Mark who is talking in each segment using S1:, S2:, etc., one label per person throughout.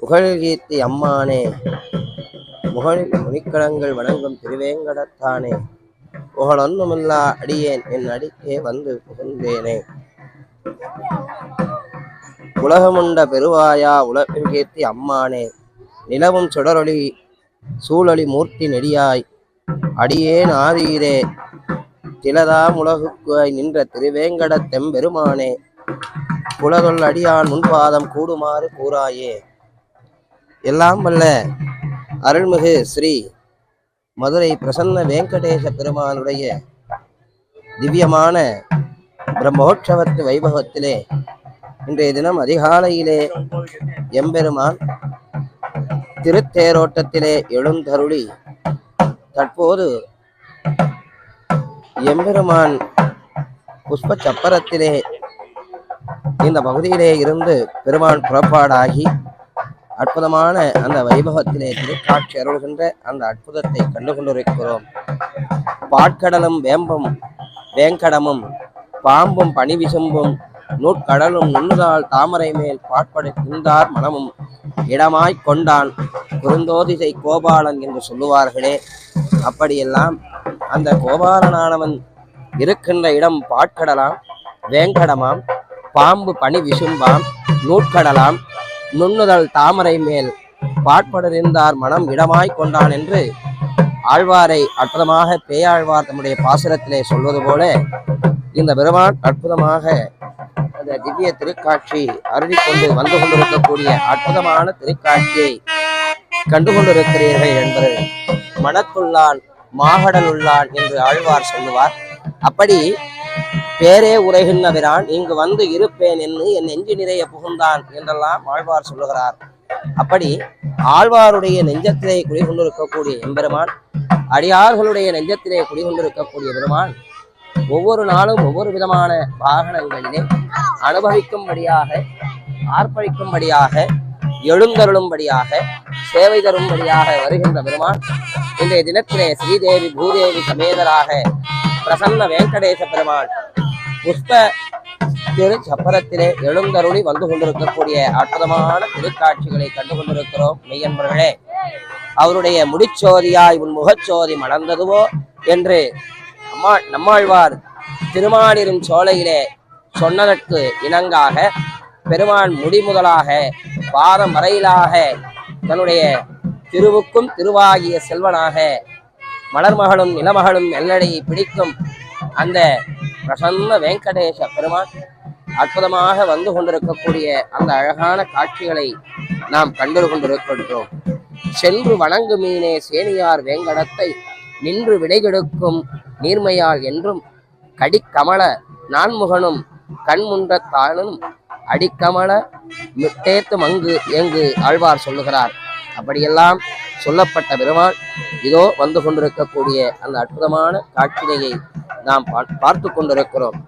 S1: புகழ்கீர்த்தி அம்மானே. முகழில் முனிக்கடங்கள் வணங்கும் திருவேங்கடத்தானே. புகழொன்னுமில்லா அடியேன் என் அடிக்கே வந்து புகுந்தேனே. உலகமுண்ட பெருவாயா உலகில் கீர்த்தி அம்மானே. நிலவும் சுடரொளி சூழொளி மூர்த்தி நெடியாய் அடியேன் ஆதீரே திலதாம் உலகுக்காய் நின்ற திருவேங்கடத் தெம்பெருமானே குலதொல் அடியான் முன்பாதம் கூடுமாறு கூறாயே. எல்லாம் வல்ல அருள்மிகு ஸ்ரீ மதுரை பிரசன்ன வெங்கடேச பெருமானுடைய திவ்யமான பிரம்மோற்சவத்து வைபவத்திலே இன்றைய தினம் அதிகாலையிலே எம்பெருமான் திருத்தேரோட்டத்திலே எழுந்தருளி தற்போது எம்பெருமான் புஷ்ப சப்பரத்திலே இந்த பகுதியிலே இருந்து பெருமான் புறப்பாடாகி அற்புதமான அந்த வைபவத்திலே திருக்காட்சி அருள்கின்ற அந்த அற்புதத்தை கண்டு கொண்டிருக்கிறோம் பாட்கடலும் வேம்பும் வேங்கடமும் பாம்பும் பனி விசும்பும் நூற்கடலும் நுண்ணுதால் தாமரை மேல் பாட்படுத்திருந்தார் மனமும் இடமாய்க் கொண்டான் குறுந்தோதிசை கோபாலன் என்று சொல்லுவார்களே. அப்படியெல்லாம் அந்த கோபாலனானவன் இருக்கின்ற இடம் பாட்கடலாம் வேங்கடமாம் பாம்பு பனி விசும்பாம் நூற்கடலாம் நுண்ணுதல் தாமரை மேல் பாட்படறிந்தார் மனம் இடமாய்க் கொண்டான் என்று ஆழ்வாரை அற்புதமாக பேயாழ்வார் தம்முடைய பாசுரத்திலே சொல்வது போல இந்த பெருமான் அற்புதமாக அந்த திவ்ய திருக்காட்சி அருளிக்கொண்டு வந்து கொண்டிருக்கக்கூடிய அற்புதமான திருக்காட்சியை கண்டு கொண்டிருக்கிறீர்கள் என்பது மனத்துள்ளான் மாகடல் உள்ளான் என்று ஆழ்வார் சொல்லுவார். அப்படி பேரே உரைகின்றவிரான் இங்கு வந்து இருப்பேன் என்று என் நெஞ்சு நிறைய புகுந்தான் என்றெல்லாம் ஆழ்வார் சொல்லுகிறார். அப்படி ஆழ்வாருடைய நெஞ்சத்திலே குடிகொண்டிருக்கக்கூடிய எம்பெருமான் அடியார்களுடைய நெஞ்சத்திலே குடிகொண்டிருக்கக்கூடிய பெருமான் ஒவ்வொரு நாளும் ஒவ்வொரு விதமான வாகனங்களிலே அனுபவிக்கும்படியாக ஆர்ப்பரிக்கும்படியாக எழுந்தருளும்படியாக சேவை தரும்படியாக வருகின்ற பெருமான் இன்றைய தினத்திலே ஸ்ரீதேவி பூதேவி சமேதராக பிரசன்ன வெங்கடேச பெருமான் புஷ்ப திரு சப்பரத்திலே எழுந்தருளி வந்து கொண்டிருக்கக்கூடிய அற்புதமான திருக்காட்சிகளை கண்டு கொண்டிருக்கிறோம் மெய்யன்பர்களே. அவருடைய முடிச்சோதியாய் உன் முகச்சோதி மலர்ந்ததுவோ என்று அம்மா நம்மாழ்வார் திருமாலிரும் சோலையிலே சொன்னதற்கு இணங்காக பெருமான் முடிமுதலாக பாதம் வரையிலாக தன்னுடைய திருவுக்கும் திருவாகிய செல்வனாக மலர்மகளும் நிலமகளும் எல்லடையை பிடிக்கும் அந்த பிரசன்ன வெங்கடேச பெருமான் அற்புதமாக வந்து கொண்டிருக்கக்கூடிய அந்த அழகான காட்சிகளை நாம் கண்டு கொண்டிருக்கின்றோம். சென்று வணங்கு மீனே சேனியார் வேங்கடத்தை நின்று விடைகெடுக்கும் நீர்மையால் என்றும் கடிக்கமல நான்முகனும் கண்முன்ற தானும் அடிக்கமல மிட்டேத்து மங்கு எங்கு ஆழ்வார் சொல்லுகிறார். அப்படியெல்லாம் சொல்லப்பட்ட பெருமான் இதோ வந்து கொண்டிருக்கக்கூடிய அந்த அற்புதமான காட்சியை நாம் பா- பார்த்து கொண்டிருக்கிறோம்.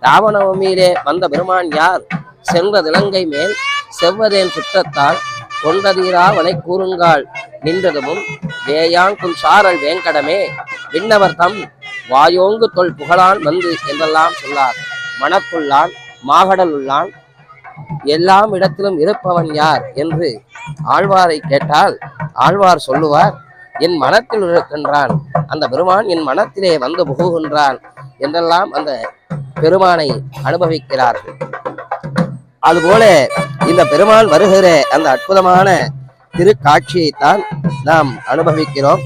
S1: ராவணவமியிலே வந்த பெருமான் யார்? சென்ற இலங்கை மேல் செவ்வதேன் சுற்றத்தால் கொண்டதீராவனை கூறுங்கால் நின்றதும் வேயாங்கும் சாரல் வேங்கடமே விண்ணவர் தம் வாயோங்கு தொல் புகழான் வந்து என்றெல்லாம் சொல்லார். மனக்குள்ளான் மாகடல் உள்ளான் எல்லாம் இடத்திலும் இருப்பவன் யார் என்று ஆழ்வாரை கேட்டால் ஆழ்வார் சொல்லுவார் என் மனத்தில் இருக்கின்றான் அந்த பெருமான் என் மனத்திலே வந்து புகுகின்றான் என்றெல்லாம் அந்த பெருமானை அனுபவிக்கிறார்கள். அதுபோல இந்த பெருமான் வருகிற அந்த அற்புதமான திருக்காட்சியைத்தான் நாம் அனுபவிக்கிறோம்.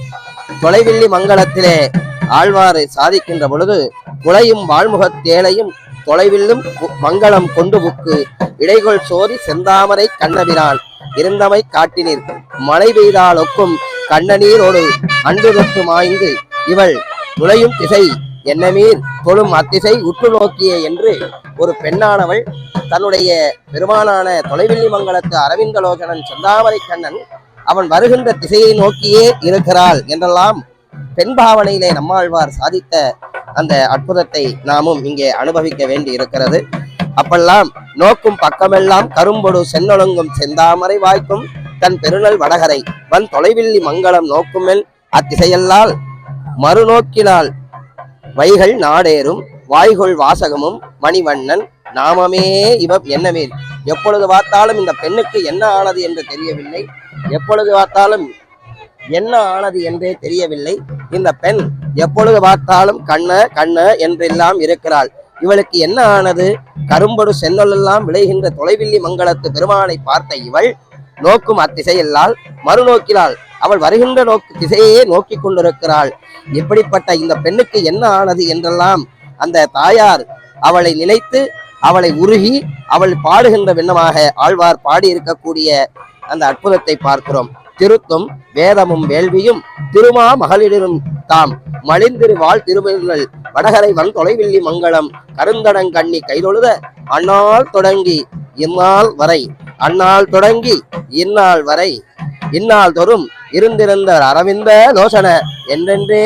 S1: தொலைவில்லி மங்களத்திலே ஆழ்வாரை சாதிக்கின்ற பொழுது குலையும் வாழ்முகத் தேலையும் தொலைவில்லும் மங்களம் கொண்டு புக்கு இடைகொள் சோதி செந்தாமரை கண்ணபிரான். இருந்தமை காட்டினீர். மழை பெய்தால் ஒக்கும் கண்ணநீரோடு அன்று தொட்டு மாய்ந்து இவள் நுழையும் திசை என்னமீர். தொழும் அத்திசை உற்று நோக்கிய என்று ஒரு பெண்ணானவள் தன்னுடைய பெருமானான தொலைவில்லி மங்கலத்து அரவிந்தலோகனன் செந்தாமரை கண்ணன் அவன் வருகின்ற திசையை நோக்கியே இருக்கிறாள் என்றெல்லாம் பெண் பாவனையிலே நம்மாழ்வார் சாதித்த அந்த அற்புதத்தை நாமும் இங்கே அனுபவிக்க வேண்டி இருக்கிறது. அப்பெல்லாம் நோக்கும் பக்கமெல்லாம் கரும்பொடு சென்னொழுங்கும் செந்தாமரை வாய்க்கும் தன் பெருநல் வடகரை வன் தொலைவில்லி மங்களம் நோக்குமென் அத்திசையல்லால் மறுநோக்கினால் வைகள் நாடேறும் வாய்கொள் வாசகமும் மணிவண்ணன் நாமமே இவ என்னமே எப்பொழுது பார்த்தாலும் இந்த பெண்ணுக்கு என்ன ஆனது என்று தெரியவில்லை. எப்பொழுது பார்த்தாலும் என்ன ஆனது என்றே தெரியவில்லை. இந்த பெண் எப்பொழுது பார்த்தாலும் கண்ண கண்ண என்றெல்லாம் இருக்கிறாள். இவளுக்கு என்ன ஆனது? கரும்படு சென்னலெல்லாம் விளைகின்ற தொலைவில்லி மங்களத்து பெருமானை பார்த்த இவள் நோக்கும் அத்திசையல்லால் மறுநோக்கினாள். அவள் வருகின்ற நோக்கு திசையே நோக்கி கொண்டிருக்கிறாள். இப்படிப்பட்ட இந்த பெண்ணுக்கு என்ன ஆனது என்றெல்லாம் அந்த தாயார் அவளை நினைத்து அவளை உருகி அவள் பாடுகின்ற விண்ணமாக ஆழ்வார் பாடி இருக்கக்கூடிய அந்த அற்புதத்தை பார்க்கிறோம். திருத்தும் வேதமும் வேள்வியும் திருமா மகளிரும் தாம் மலிந்திரு வாழ் திருவள்ளுவல் வடகரை வன் தொலைவில்லி மங்களம் கருந்தடங்கண்ணி கைதொழுத அந்நாள் தொடங்கி இந்நாள் வரை. அந்நாள் தொடங்கி இந்நாள் வரை. இந்நாள் தோறும் இருந்திருந்த அரவிந்த லோசன என்றென்றே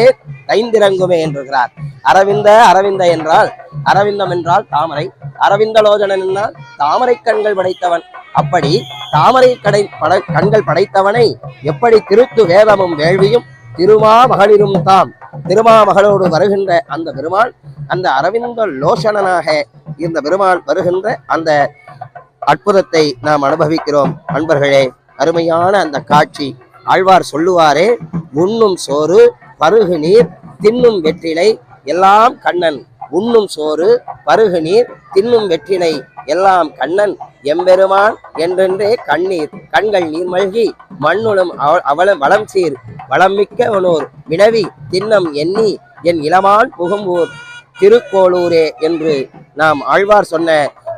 S1: தைந்திறங்குமே என்றுகிறார். அரவிந்த அரவிந்த என்றால் அரவிந்தம் என்றால் தாமரை. அரவிந்த லோசனன் என்றால் தாமரை கண்கள் படைத்தவன். அப்படி தாமரை கடை பட கண்கள் படைத்தவனை எப்படி திருத்து வேதமும் வேள்வியும் திருமாமகளிரும் தாம்? திருமாமகளோடு வருகின்ற அந்த பெருமாள் அந்த அரவிந்த லோசனனாக இந்த பெருமாள் வருகின்ற அந்த அற்புதத்தை நாம் அனுபவிக்கிறோம். அன்பர்களே அருமையான அந்த காட்சி. ஆழ்வார் சொல்லுவாரே உண்ணும் சோறு பருகு நீர் தின்னும் வெற்றிலை எல்லாம் கண்ணன். உண்ணும் சோறு பருகு நீர் தின்னும் வெற்றிலை எல்லாம் கண்ணன். எம்பெருமான் என்றென்றே கண்ணீர் கண்கள் நீர் மல்கி மண்ணுளும் அவ- அவள வளம் சீர் வளம் மிக்கவனோர் வினவி தின்னம் எண்ணி என் இளமான் புகும்பூர் திருக்கோளூரே என்று நாம் ஆழ்வார் சொன்ன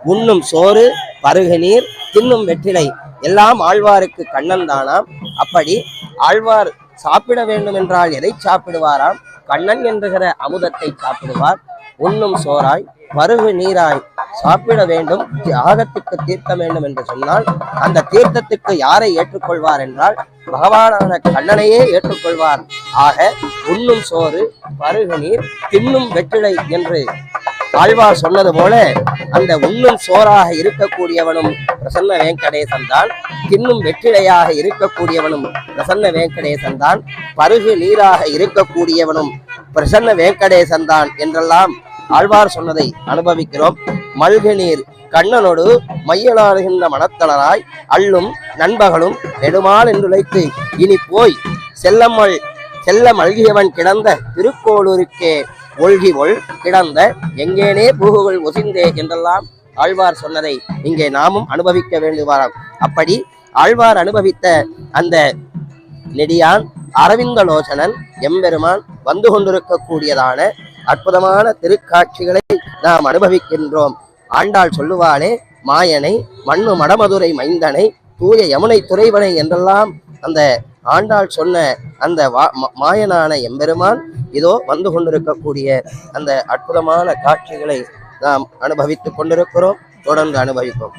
S1: உண்ணும் சோறு பருகு நீர் தின்னும் வெற்றிலை எல்லாம் ஆழ்வாருக்கு கண்ணன் தானாம் அப்படி ஆழ்வார் சாப்பிட வேண்டும் என்றால் எதை சாப்பிடுவாராம்? கண்ணன் என்கிற அமுதத்தை சாப்பிடுவார். உண்ணும் சோறாய் பருகு நீராய் சாப்பிட வேண்டும் தியாகத்துக்கு தீர்க்க வேண்டும் என்று சொன்னால் அந்த தீர்த்தத்துக்கு யாரை ஏற்றுக்கொள்வார் என்றால் பகவானான கண்ணனையே ஏற்றுக்கொள்வார். ஆக உண்ணும் சோறு பருகு நீர் தின்னும் வெற்றிலை என்று ஆழ்வார் சொன்னது போல அந்த உண்ணும் சோறாக இருக்கக்கூடியவனும் பிரசன்ன வேங்கடேசன் தான் தின்னும் வெற்றிலையாக இருக்கக்கூடியவனும் பிரசன்ன வேங்கடேசன் தான் பருகு நீராக இருக்கக்கூடியவனும் பிரசன்ன வேங்கடேசன் தான் என்றெல்லாம் ஆழ்வார் சொன்னதை அனுபவிக்கிறோம். மல்கநீர். கண்ணனோடு மையலாடுகின்ற மனத்தளராய் அள்ளும் நண்பகலும் நெடுமால் என்றுழைத்து இனி போய் செல்லம்மல் செல்ல மல்கியவன் கிடந்த திருக்கோளூருக்கே. ஒழ்கி ஒள் கிடந்த எங்கேனே பூகுகள் ஒசிந்தே என்றெல்லாம் ஆழ்வார் சொன்னதை இங்கே நாமும் அனுபவிக்க வேண்டுவாராம் அப்படி ஆழ்வார் அனுபவித்த அந்த நெடியான் அரவிந்தலோசனன் எம்பெருமான் வந்து கொண்டிருக்கக்கூடியதான அற்புதமான திருக்காட்சிகளை நாம் அனுபவிக்கின்றோம். ஆண்டாள் சொல்லுவாளே மாயனை மண்ணு மடமதுரை மைந்தனை தூய யமுனை துறைவனை என்றெல்லாம் அந்த ஆண்டாள் சொன்ன அந்த வா- ம- மாயனான எம்பெருமான் இதோ வந்து கொண்டிருக்கக்கூடிய அந்த அற்புதமான காட்சிகளை நாம் அனுபவித்துக் கொண்டிருக்கிறோம். தொடர்ந்து அனுபவிப்போம்.